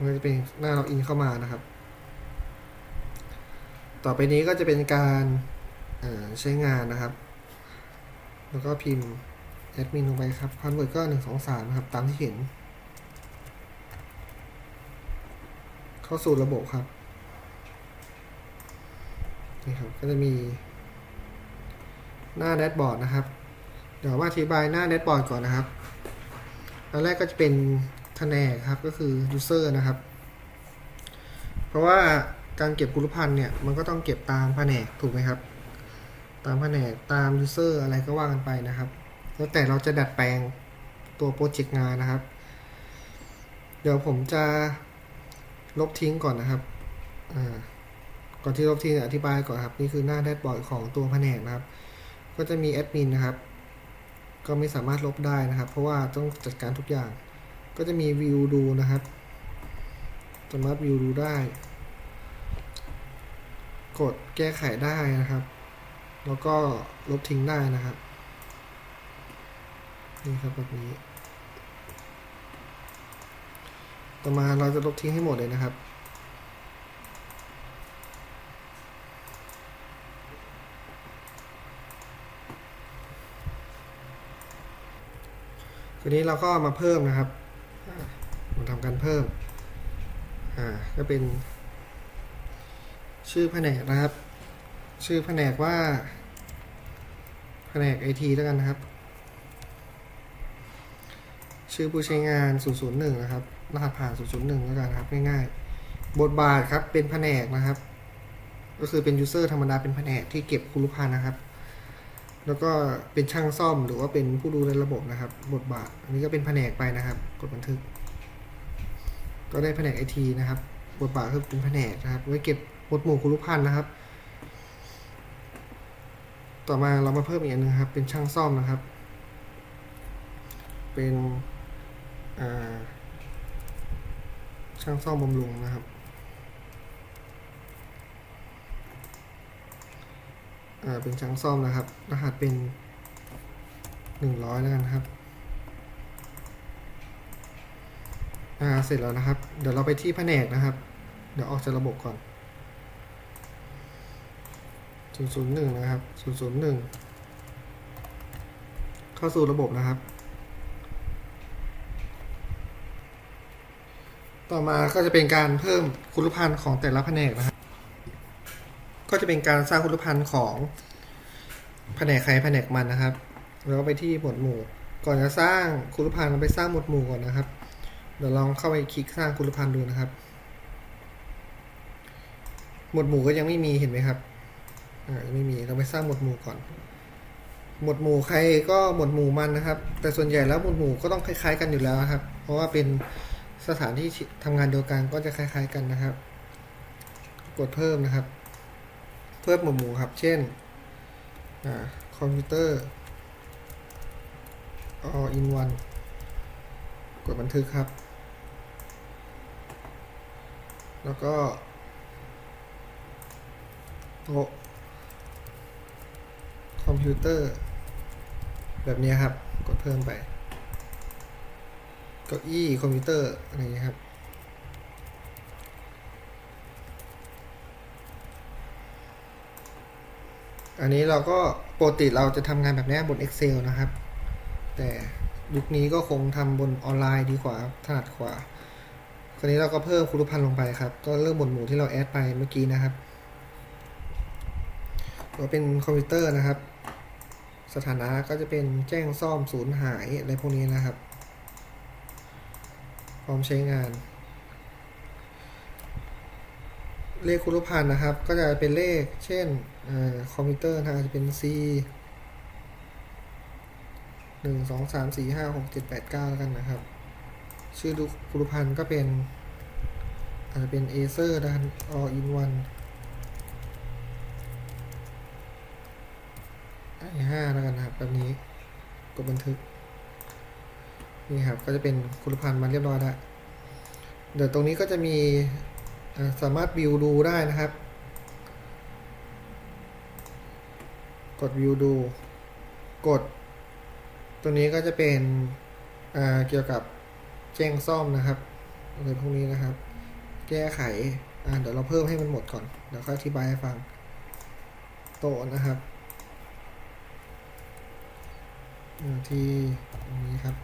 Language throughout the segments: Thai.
มันก็จะเป็นหน้าล็อกอินเข้ามานะครับ ต่อไปนี้ก็จะเป็นการใช้งานนะครับ แล้วก็พิมพ์แอดมินลงไปครับพาสเวิร์ดก็หนึ่งสองสามครับ ตามที่เห็น เข้าสู่ระบบครับนี่ครับ ก็จะมี หน้าแดชบอร์ดนะครับ เดี๋ยวมาอธิบายหน้าแดชบอร์ดก่อนนะครับอันแรกก็จะเป็น แผนกครับก็คือ user นะครับ เพราะว่าการเก็บกุลพันธ์เนี่ยมันก็ต้องเก็บตามแผนกถูกไหมครับ ตามแผนกตาม user อะไรก็ว่ากันไปนะครับ แล้วแต่เราจะดัดแปลงตัวโปรเจกต์งานนะครับ เดี๋ยวผมจะลบทิ้งก่อนนะครับก่อนที่ลบทิ้งอธิบายก่อนครับ นี่คือหน้าแดชบอร์ดของตัวแผนกนะครับ ก็จะมีแอดมินนะครับ ก็ไม่สามารถลบได้นะครับ เพราะว่าต้องจัดการทุกอย่าง ก็จะมีวิวดูนะครับ สามารถวิวดูได้ กดแก้ไขได้นะครับ แล้วก็ลบทิ้งได้นะครับ นี่ครับแบบนี้ ต่อมาเราจะลบทิ้งให้หมดเลยนะครับทีนี้เราก็มาเพิ่มนะครับ ทำการเพิ่ม อ่า ก็เป็น ชื่อแผนกนะครับ ชื่อแผนกว่า แผนกไอทีแล้วกันนะครับ ชื่อผู้ใช้งาน 001 นะครับ รหัสผ่าน 001 แล้วกันครับ ง่ายๆ บทบาทครับ เป็นแผนกนะครับ ก็คือเป็นยูเซอร์ธรรมดา เป็นแผนกที่เก็บคุรุพันธ์นะครับแล้วก็เป็นช่างซ่อมหรือว่าเป็นผู้ดูแลระบบนะครับ บทบาทอันนี้ก็เป็นแผนกไปนะครับ กดบันทึก ก็ได้แผนกไอทีนะครับบทบาทคือเป็นแผนกนะครับ ไว้เก็บหมวดหมู่คุรุพันธ์นะครับ ต่อมาเรามาเพิ่มอีกอันหนึงครับ เป็นช่างซ่อมนะครับ เป็นช่างซ่อมบำรุงนะครับอ่าเป็นช่างซ่อมนะครับ รหัสเป็นหนึ่งร้อยแล้วกันครับ อ่าเสร็จแล้วนะครับ เดี๋ยวเราไปที่แผนกนะครับ เดี๋ยวออกจากระบบก่อน001นะครับ001 เข้าสู่ระบบนะครับ ต่อมาก็จะเป็นการเพิ่มคุณพันธ์ของแต่ละแผนกนะครับ ก็จะเป็นการสร้างคุณพันธ์ของแผนกใครแผนกมันนะครับแล้วไปที่หมวดหมู่ ก่อนจะสร้างคุณพันธ์เราไปสร้างหมวดหมู่ก่อนนะครับ เดี๋ยวลองเข้าไปคลิกสร้างคุณพันธ์ดูนะครับ หมวดหมู่ก็ยังไม่มีเห็นไหมครับอ่ายังไม่มีเราไปสร้างหมวดหมู่ก่อน หมวดหมู่ใครก็หมวดหมู่มันนะครับ แต่ส่วนใหญ่แล้วหมวดหมู่ก็ต้องคล้าย ๆ กันอยู่แล้วครับ เพราะว่าเป็นสถานที่ทำงานเดียวกันก็จะคล้าย ๆ กันนะครับ กดเพิ่มนะครับ เพิ่มหมวดหมู่ครับ เช่นอ่าคอมพิวเตอร์ all in one กดบันทึกครับ แล้วก็โต๊ะคอมพิวเตอร์ แบบนี้ครับ กดเพิ่มไปเก้าอี้คอมพิวเตอร์อะไรอย่างนี้ยครับอันนี้เราก็ปกติเราจะทำงานแบบนี้บน Excel นะครับ แต่ยุคนี้ก็คงทำบนออนไลน์ดีกว่าถนัดกว่า คราวนี้เราก็เพิ่มคุรุพันธ์ลงไปครับ ก็เริ่มบนหมู่ที่เราแอดไปเมื่อกี้นะครับก็เป็นคอมพิวเตอร์นะครับ สถานะก็จะเป็นแจ้งซ่อมสูญหายอะไรพวกนี้นะครับ พร้อมใช้งาน เลขคุรุพันธ์นะครับ ก็จะเป็นเลข เช่นอคอมพิวเตอร์นะอาจจะเป็น C หนึ่งสองสามสี่ห้าหกเจ็ดแปดเก้าแล้วกันนะครับ ชื่อดูคุรุพันธ์ก็เป็น อาจจะเป็น Acer นะครับ all in one ไอห้าแล้วกันนะครับแบบนี้กดบันทึก นี่ครับ ก็จะเป็นคุณพันธ์มาเรียบร้อยแล้ว เดี๋ยวตรงนี้ก็จะมีสามารถวิวดูได้นะครับ กดวิวดู กดตัวนี้ก็จะเป็นเกี่ยวกับ แจ้งซ่อมนะครับอะไรพวกนี้นะครับ แก้ไขอ่าเดี๋ยวเราเพิ่มให้มันหมดก่อนเดี๋ยวค่อยอธิบายให้ฟัง โตนะครับที่ตรงนี้ครับ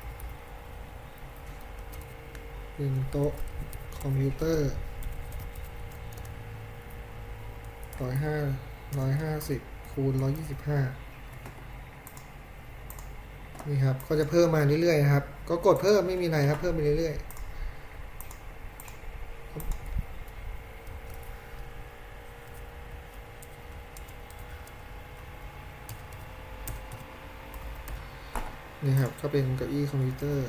เป็นโต๊ะคอมพิวเตอร์ร้อยห้าร้อยห้าสิบคูณร้อยยี่สิบห้า นี่ครับ ก็จะเพิ่มมาเรื่อยๆนะครับ ก็กดเพิ่มไม่มีอะไรครับ เพิ่มไปเรื่อยๆนี่ครับ ก็เป็นเก้าอี้คอมพิวเตอร์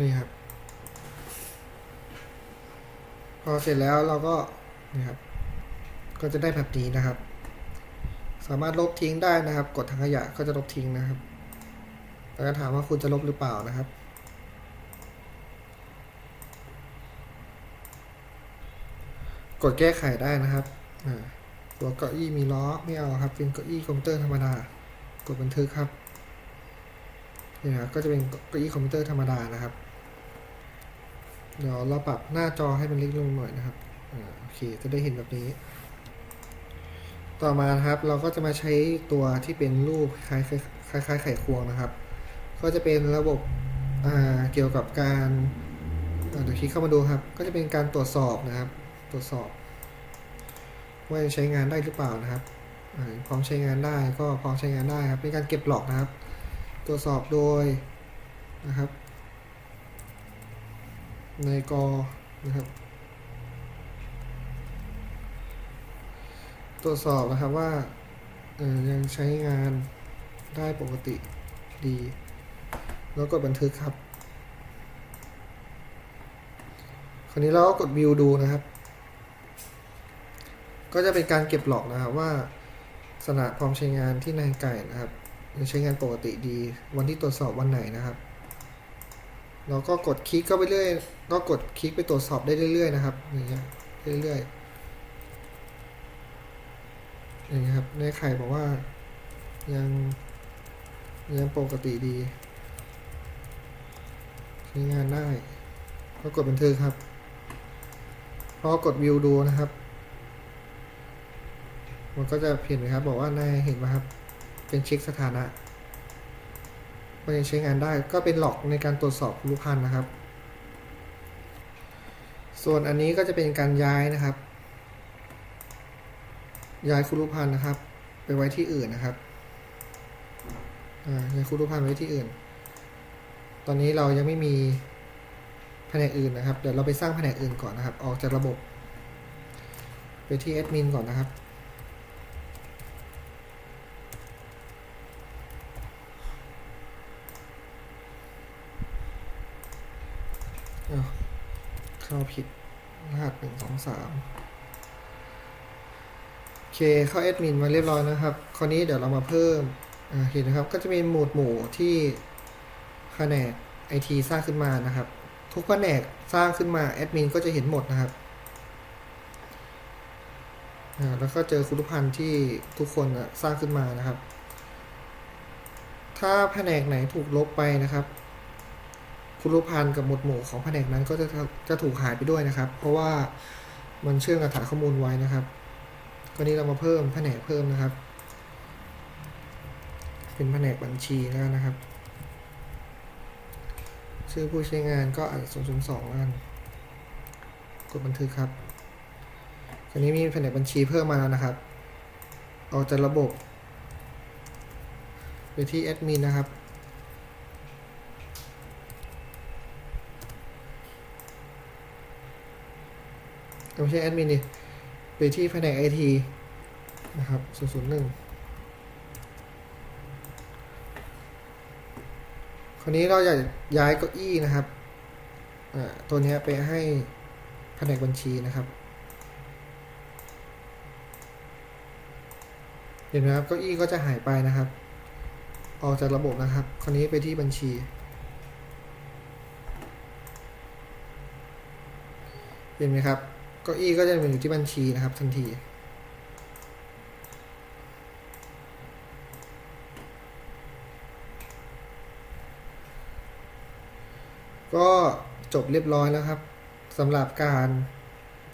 นี่ครับ พอเสร็จแล้วเราก็นี่ครับก็จะได้แบบนี้นะครับ สามารถลบทิ้งได้นะครับ กดทางขยะก็จะลบทิ้งนะครับ แล้วก็ถามว่าคุณจะลบหรือเปล่านะครับ กดแก้ไขได้นะครับตัวเก้าอี้มีล้อไม่เอาครับ เป็นเก้าอี้คอมพิวเตอร์ธรรมดา กดบันทึกครับนี่นะก็จะเป็นเก้าอี้คอมพิวเตอร์ธรรมดานะครับ เดี๋ยวเราปรับหน้าจอให้มันเล็กลงหน่อยนะครับอโอเคจะได้เห็นแบบนี้ ต่อมาครับเราก็จะมาใช้ตัวที่เป็นรูปคล้ายคล้ายคล้ายไข่ควงนะครับ ก็จะเป็นระบบเกี่ยวกับการเดี๋ยวคลิกเข้ามาดูครับ ก็จะเป็นการตรวจสอบนะครับ ตรวจสอบ ว่าจะใช้งานได้หรือเปล่านะครับพร้อมใช้งานได้ก็พร้อมใช้งานได้ครับเป็นการเก็บหลอกนะครับ ตรวจสอบโดยนะครับ ในกอนะครับ ตรวจสอบนะครับว่าออยังใช้งานได้ปกติดี แล้วกดบันทึกครับ คราวนี้เราก็กดวิวดูนะครับ ก็จะเป็นการเก็บหลอกนะครับว่าสถานะพร้อมใช้งานที่นายไก่นะครับยังใช้งานปกติดี วันที่ตรวจสอบวันไหนนะครับ เราก็กดคลิกเข้าไปเรื่อย ก็กดคลิกไปตรวจสอบได้เรื่อยๆนะครับอย่างเงี้ยเรื่อยๆอย่างเงี้ยครับในไข่บอกว่ายังยังปกติดีใช้งานได้ก็กดบันทึกครับ พอกดวิวดูนะครับ มันก็จะเห็นนะครับ บอกว่านายเห็นไหมครับ เป็นเช็คสถานะ ว่ายังใช้งานได้ก็เป็นหลอกในการตรวจสอบรูปพันธ์นะครับ ส่วนอันนี้ก็จะเป็นการย้ายนะครับ ย้ายคุรุพันธ์นะครับ ไปไว้ที่อื่นนะครับย้ายคุรุพันธ์ไว้ที่อื่น ตอนนี้เรายังไม่มีแผนกอื่นนะครับ เดี๋ยวเราไปสร้างแผนกอื่นก่อนนะครับ ออกจากระบบ ไปที่แอดมินก่อนนะครับ อ้าว เข้าผิดรหัสหนึ่งสองสามโอเคเข้าแอดมินมาเรียบร้อยนะครับ คราวนี้เดี๋ยวเรามาเพิ่มเห็นนะครับ ก็จะมีหมวดหมู่ที่แผนกไอทีสร้างขึ้นมานะครับ ทุกแผนกสร้างขึ้นมาแอดมินก็จะเห็นหมดนะครับแล้วก็เจอคุณพันธ์ที่ทุกคนสร้างขึ้นมานะครับ ถ้าแผนกไหนถูกลบไปนะครับ คุณรูปพันธ์กับหมวดหมู่ของแผนกนั้นก็จะจะถูกหายไปด้วยนะครับ เพราะว่ามันเชื่อมกับฐานข้อมูลไว้นะครับคราวนี้เรามาเพิ่มแผนกเพิ่มนะครับ เป็นแผนกบัญชีแล้วนะครับ ชื่อผู้ใช้งานก็อ่าน002แล้วกันกดบันทึกครับคราวนี้มีแผนกบัญชีเพิ่มมาแล้วนะครับออกจากระบบไปที่แอดมินนะครับ ไม่ใช่แอดมินดิไปที่แผนกไอทีนะครับ001คราวนี้เราอยากย้ายเก้าอี้นะครับตัวนี้ไปให้แผนกบัญชีนะครับ เห็นไหมครับเก้าอี้ก็จะหายไปนะครับ ออกจากระบบนะครับ คราวนี้ไปที่บัญชีเห็นไหมครับ ก้าอี้ก็จะเป็นอยู่ที่บัญชีนะครับทันทีก็จบเรียบร้อยแล้วครับสำหรับการ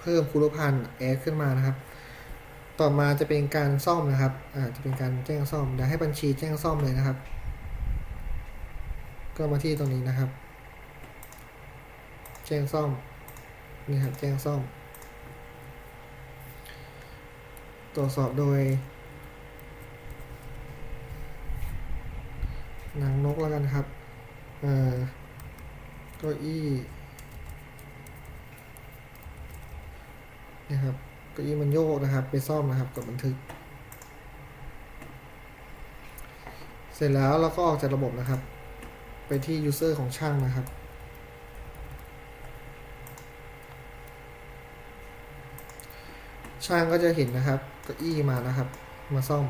เพิ่มคูรุพันธ์แอดขึ้นมานะครับ ต่อมาจะเป็นการซ่อมนะครับอาจะเป็นการแจ้งซ่อมเดี๋ยวให้บัญชีแจ้งซ่อมเลยนะครับ ก็มาที่ตรงนี้นะครับ แจ้งซ่อมนี่ครับแจ้งซ่อม ตรวจสอบโดยนางนกแล้วกันครับ เอ่อเก้าอี้นี่ครับเก้าอี้มันโยกนะครับ ไปซ่อมนะครับกดบันทึก เสร็จแล้วเราก็ออกจากระบบนะครับ ไปที่ user ของช่างนะครับ ช่างก็จะเห็นนะครับเก้าอี้มานะครับ มาซ่อม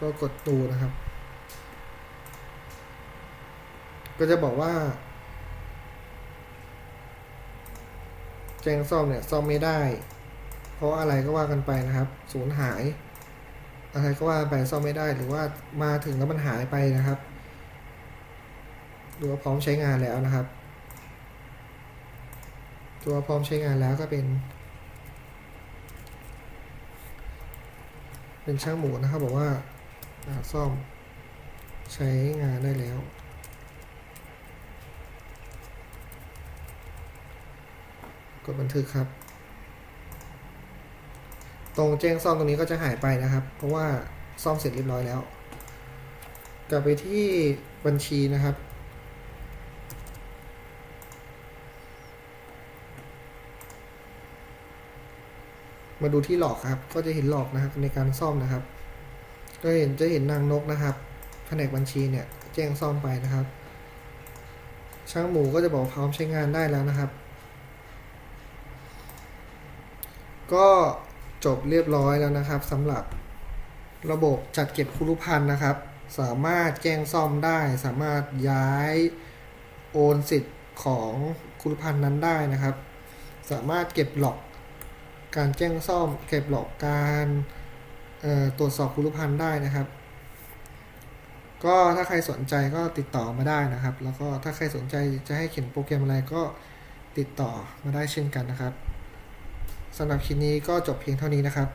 ก็กดดูนะครับ ก็จะบอกว่าแจ้งซ่อมเนี่ยซ่อมไม่ได้ เพราะอะไรก็ว่ากันไปนะครับ สูญหาย อะไรก็ว่าไปซ่อมไม่ได้หรือว่ามาถึงแล้วมันหายไปนะครับดูว่าพร้อมใช้งานแล้วนะครับ ตัวพร้อมใช้งานแล้วก็เป็น เป็นช่างหมูนะครับ บอกว่าซ่อมใช้งานได้แล้ว กดบันทึกครับ ตรงแจ้งซ่อมตรงนี้ก็จะหายไปนะครับ เพราะว่าซ่อมเสร็จเรียบร้อยแล้ว กลับไปที่บัญชีนะครับ มาดูที่หลอกครับ ก็จะเห็นหลอกนะครับในการซ่อมนะครับ ก็เห็นจะเห็นนางนกนะครับ แผนกบัญชีเนี่ยแจ้งซ่อมไปนะครับ ช่างหมูก็จะบอกพร้อมใช้งานได้แล้วนะครับ ก็จบเรียบร้อยแล้วนะครับสำหรับระบบจัดเก็บคุรุพันธ์นะครับ สามารถแจ้งซ่อมได้ สามารถย้ายโอนสิทธิ์ของคุรุพันธ์นั้นได้นะครับ สามารถเก็บหลอก การแจ้งซ่อมเก็บหลอกการตรวจสอบคุรุพัณฑ์ได้นะครับ ก็ถ้าใครสนใจก็ติดต่อมาได้นะครับ แล้วก็ถ้าใครสนใจจะให้เขียนโปรแกรมอะไรก็ติดต่อมาได้เช่นกันนะครับสำหรับคลิปนี้ก็จบเพียงเท่านี้นะครับ